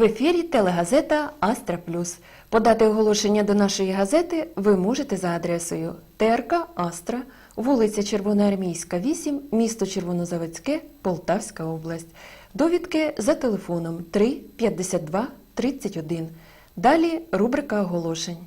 В ефірі телегазета Астра Плюс. Подати оголошення до нашої газети ви можете за адресою ТРК Астра, вулиця Червоноармійська, 8, місто Червонозаводське, Полтавська область. Довідки за телефоном 3 52 31. Далі рубрика оголошень.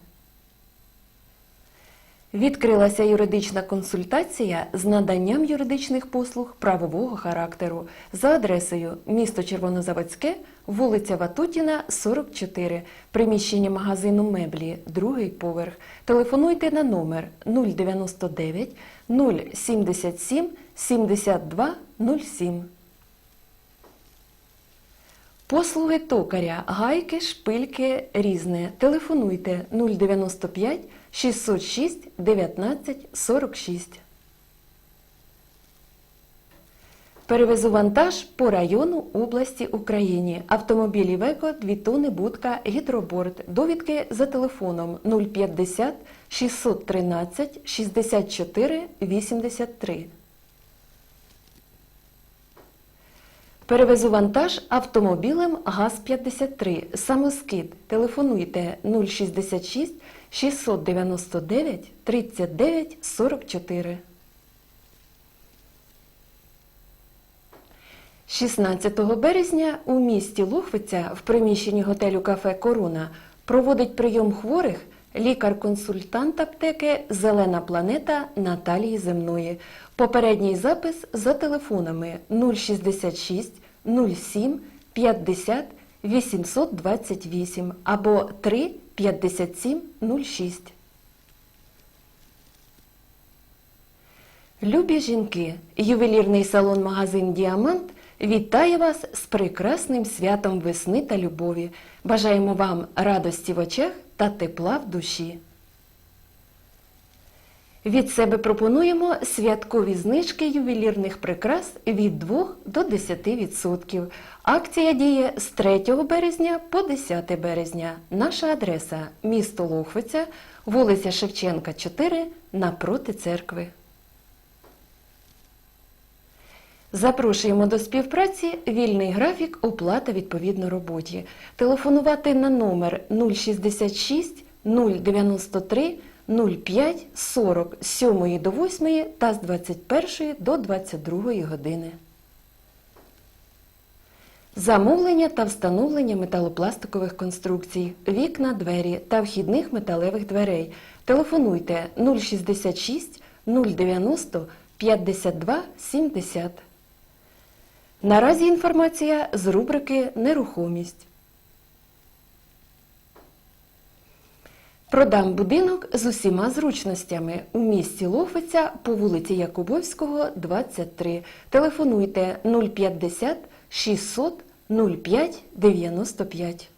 Відкрилася юридична консультація з наданням юридичних послуг правового характеру за адресою місто Червонозаводське, вулиця Ватутіна, 44, приміщення магазину меблі, другий поверх. Телефонуйте на номер 099 077 72 07. Послуги токаря, гайки, шпильки різне. Телефонуйте 095 606 19 46. Перевезу вантаж по району області Україні. Автомобілі Веко 2 тонни будка гідроборд. Довідки за телефоном 050 613 64 83. Перевезу вантаж автомобілем ГАЗ-53. Самоскид. Телефонуйте 066 699 39 44. 16 березня у місті Лухвиця в приміщенні готелю кафе Коруна проводить прийом хворих лікар-консультант аптеки Зелена планета Наталії Земної. Попередній запис за телефонами 066 07 50 828 або 3 57 06. Любі жінки, ювелірний салон-магазин Діамант вітає вас з прекрасним святом весни та любові. Бажаємо вам радості в очах та тепла в душі. Від себе пропонуємо святкові знижки ювелірних прикрас від 2 до 10%. Акція діє з 3 березня по 10 березня. Наша адреса місто Лохвиця, вулиця Шевченка, 4 напроти церкви. Запрошуємо до співпраці вільний графік, оплата відповідно роботі. Телефонувати на номер 066 093 05 40 з 7 до 8 та з 21 до 22 години. Замовлення та встановлення металопластикових конструкцій, вікна, двері та вхідних металевих дверей. Телефонуйте 066 090 52 70. Наразі інформація з рубрики Нерухомість. Продам будинок з усіма зручностями у місті Лохвиця по вулиці Якубовського, 23. Телефонуйте 050 600 05 95.